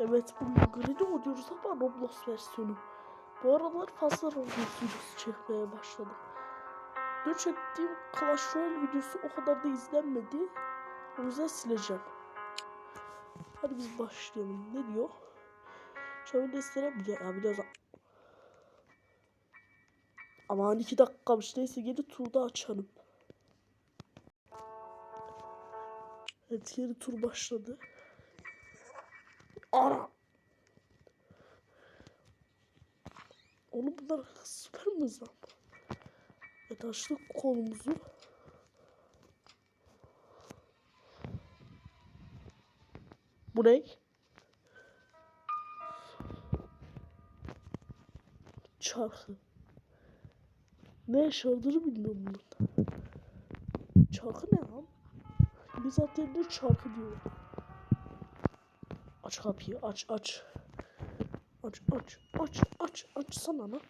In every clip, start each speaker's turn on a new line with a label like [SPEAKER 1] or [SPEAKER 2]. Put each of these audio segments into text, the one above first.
[SPEAKER 1] Evet bugün Grid oynuyoruz ama Roblox versiyonu. Bu aralar fazla Roblox videosu çekmeye başladım. Dün çektiğim Clash Royale videosu o kadar da izlenmedi. O yüzden sileceğim. Hadi biz başlayalım. Ne diyor? Şöyle göstereyim mi? Ya biraz Aman iki dakikamış neyse yeni turda açalım. Evet yeni tur başladı. Ana. Onu bunlar süper mi hızlı? Evet açtık kolumuzu. Bu ne? Çarkı. Ne yaşadığını bilmiyorum burada. Çarkı ne lan? Biz zaten ne çarkı diyor. Aç kapıyı aç aç. Aç aç aç aç aç sana lan.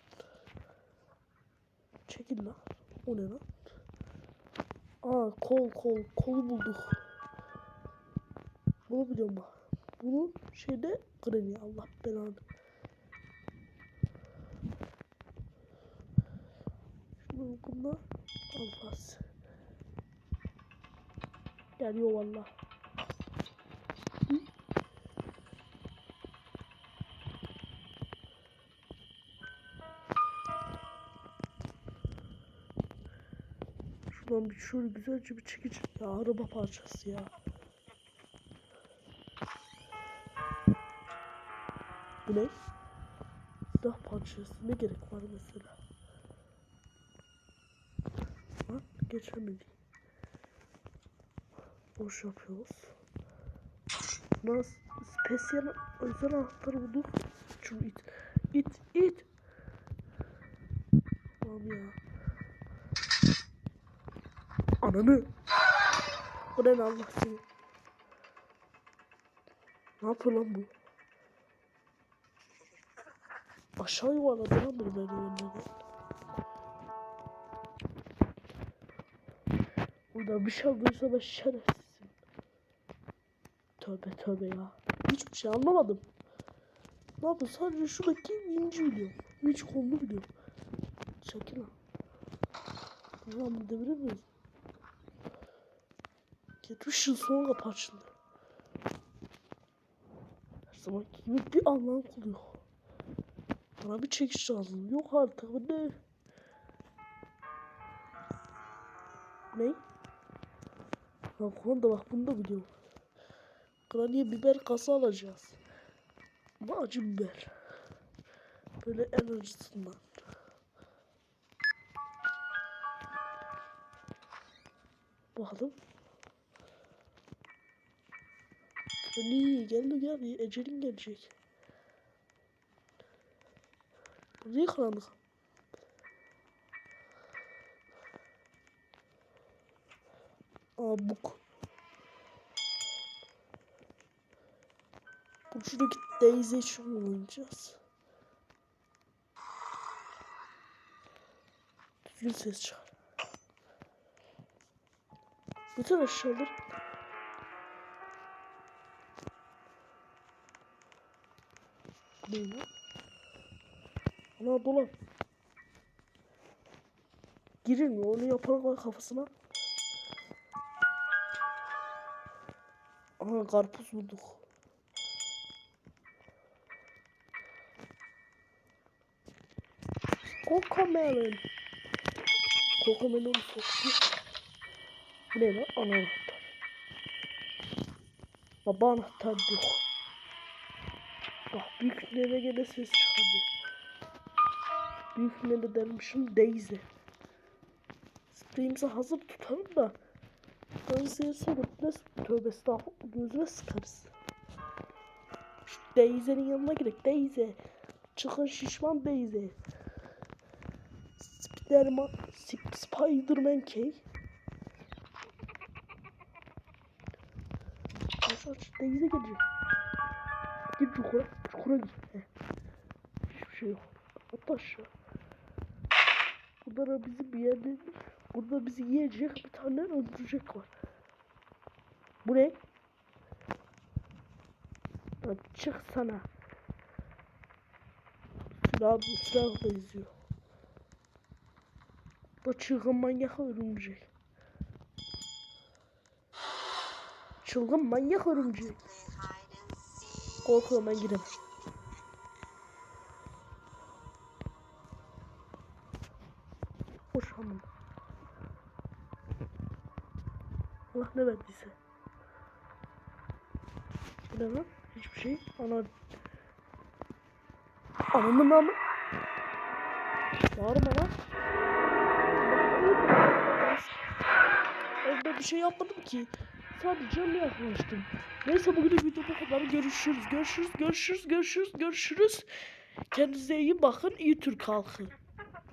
[SPEAKER 1] Çekil lan. O ne lan? Aa kol kol kolu bulduk. Bunu biliyorum bak. Bunun şeyde Granny Allah belanı. Şunu bunda Allah. Geliyor valla. Şuradan bir şöyle güzelce bir çekici. Ya araba parçası ya. Bu ne? Silah parçası. Ne gerek var mesela? Lan geçemedik. Boş yapıyoruz. Nasıl? Spesiyel özel anahtarı bulduk. Şunu it. İt, it. Tamam ya. Ananı. O ne lan Allah seni. Ne yapıyor lan bu? Aşağı yuvarladı lan beni merdivenlerden. Burada bir şey aldıysa ben şerefsizim. Tövbe tövbe ya. Hiçbir şey anlamadım. Ne yapıyor? Sadece şuradaki inci biliyorum. Hiç kolunu biliyorum. Çekil lan. Lan bu devirir miyiz? 70 yıl sonra açıldı. Her zaman gibi bir anlam kılıyor. Bana bir çekiş lazım. Yok artık bu ne? Ne? Lan konu da bak bunu da biliyorum. Kraliye biber kası alacağız. Bu acı biber. Böyle en acısından. Bakalım. Ali gel gel ecelin gelecek. Bu niye karanlık? Aa buk. Bu şuradaki Daisy için oynayacağız. Düzgün ses çıkar. Bütün aşağıdır. Ne lan? Ana dolap. Girilmiyor onu yaparak kafasına. Aha karpuz bulduk. Kokomelon. Kokomelon soktu. Bu ne lan? Ana anahtar. Baba anahtar yok. Bak büyük nene gene ses çıkardı. Büyük nene dermişim Daisy. Spreyimizi hazır tutalım da. Daisy'ye sorup ne tövbe estağfurullah gözüne sıkarız. Şu Daisy'nin yanına gidelim. Daisy. Çıkın şişman Daisy. Spiderman, Sp- Spiderman K. Daisy gelecek. Gir çukura. Çukura gir. Heh. Hiçbir şey yok. At aşağı. Bunlara bizi bir yerde... Burada bizi yiyecek bir tane öldürecek var. Bu ne? Lan çık sana. Silah, silah da izliyor. Bu çılgın manyak örümcek. Çılgın manyak örümcek. Korkuyorum ben giremem. Hoş Allah ne verdiyse. Bu ne lan? Hiçbir şey. Ana. Ananın namı. Bağırma lan. Ben, bir şey yapmadım ki. Sadece onu yaklaştım. Neyse bugünlük videoda kadar. Görüşürüz. Görüşürüz. Görüşürüz. Görüşürüz. Görüşürüz. Kendinize iyi bakın. İyi Türk halkı.